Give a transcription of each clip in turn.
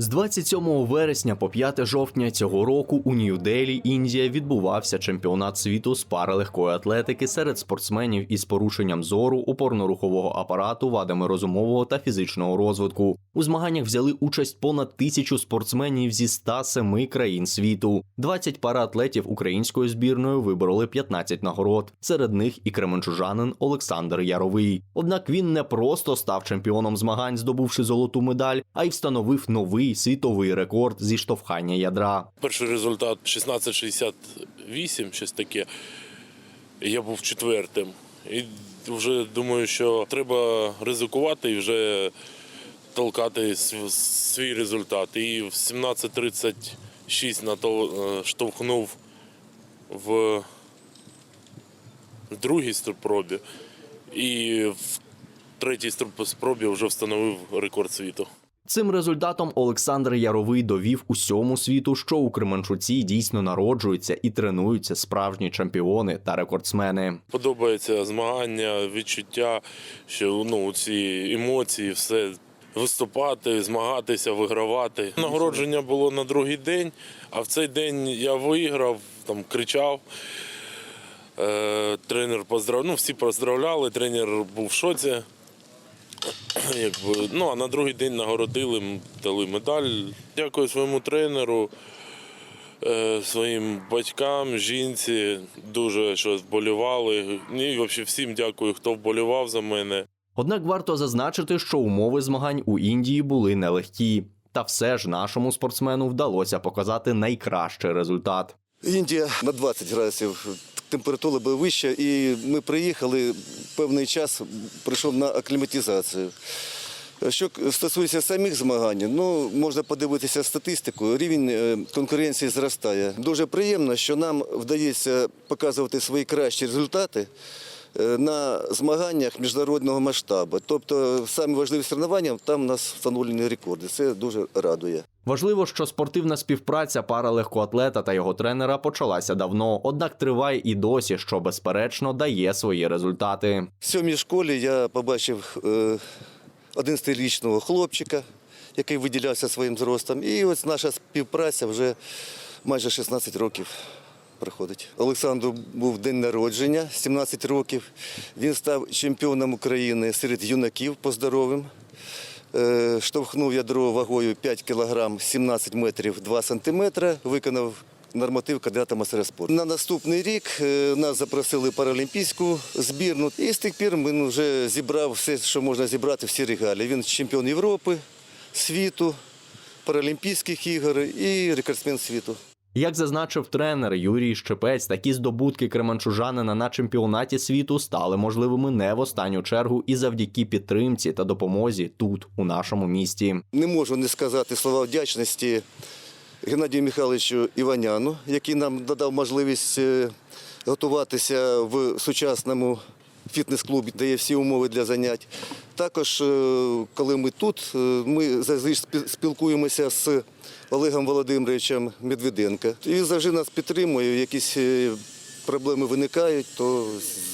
З 27 вересня по 5 жовтня цього року у Нью-Делі, Індія, відбувався чемпіонат світу з паралегкої атлетики серед спортсменів із порушенням зору, опорно-рухового апарату, вадами розумового та фізичного розвитку. У змаганнях взяли участь понад тисячу спортсменів зі 107 країн світу. 20 параатлетів української збірної вибороли 15 нагород. Серед них і кременчужанин Олександр Яровий. Однак він не просто став чемпіоном змагань, здобувши золоту медаль, а й встановив новий світовий рекорд зі штовхання ядра. Перший результат 16.68, щось таке. Я був четвертим. І вже думаю, що треба ризикувати і вже толкати свій результат. І в 17.36 на то е, штовхнув в, другій спробі. І в третій спробі вже встановив рекорд світу. Цим результатом Олександр Яровий довів усьому світу, що у Кременчуці дійсно народжуються і тренуються справжні чемпіони та рекордсмени. Подобається змагання, відчуття, що ну ці емоції, все виступати, змагатися, вигравати. Нагородження було на другий день, а в цей день я виграв, там кричав. Е, тренер поздрав... ну, всі поздравляли, тренер був в шоці. Якби, ну, а на другий день нагородили, дали медаль. Дякую своєму тренеру, е, своїм батькам, жінці, дуже що вболівали. Ну, І взагалі всім дякую, хто вболівав за мене. Однак варто зазначити, що умови змагань у Індії були нелегкі. Та все ж нашому спортсмену вдалося показати найкращий результат. Індія на 20 градусів. Температура була вища, і ми приїхали певний час, прийшов на акліматизацію. Що стосується самих змагань, ну можна подивитися статистику. Рівень е, конкуренції зростає. Дуже приємно, що нам вдається показувати свої кращі результати на змаганнях міжнародного масштабу. Тобто, самі важливі соревнування там у нас встановлені рекорди. Це дуже радує. Важливо, що спортивна співпраця паралегкоатлета та його тренера почалася давно, однак триває і досі, що безперечно дає свої результати. В сьомій школі я побачив е, 11-річного хлопчика, який виділявся своїм зростом. І ось наша співпраця вже майже 16 років проходить. Олександру був день народження, 17 років. Він став чемпіоном України серед юнаків по здоровим. Е, Штовхнув ядро вагою 5 кг 17 метрів 2 сантиметри, виконав норматив кандидата мастера спорту. На наступний рік е, нас запросили паралімпійську збірну. І з тих пір він вже зібрав все, що можна зібрати, всі регалії. Він чемпіон Європи, світу, Паралімпійських ігор і рекордсмен світу. Як зазначив тренер Юрій Щепець, такі здобутки кременчужанина на чемпіонаті світу стали можливими не в останню чергу і завдяки підтримці та допомозі тут, у нашому місті. Не можу не сказати слова вдячності Геннадію Михайловичу Іваняну, який нам додав можливість е, готуватися в сучасному фітнес-клубі, дає всі умови для занять. Також, е, коли ми тут, е, ми завжди спілкуємося з Олегом Володимировичем Медведенко. Він завжди нас підтримує, якісь е, проблеми виникають, то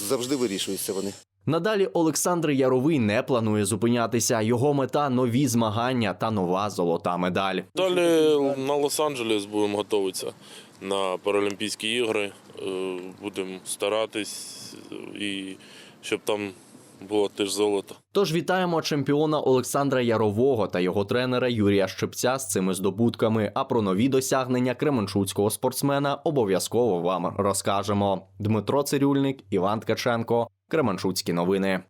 завжди вирішуються вони. Надалі Олександр Яровий не планує зупинятися. Його мета нові змагання та нова золота медаль. Далі на Лос-Анджелес будемо готуватися на Паралімпійські ігри. Е, Будемо старатись, е, і щоб там було теж золото. Тож вітаємо чемпіона Олександра Ярового та його тренера Юрія Щепця з цими здобутками. А про нові досягнення кременчуцького спортсмена обов'язково вам розкажемо. Дмитро Цирюльник, Іван Ткаченко, Кременчуцькі новини.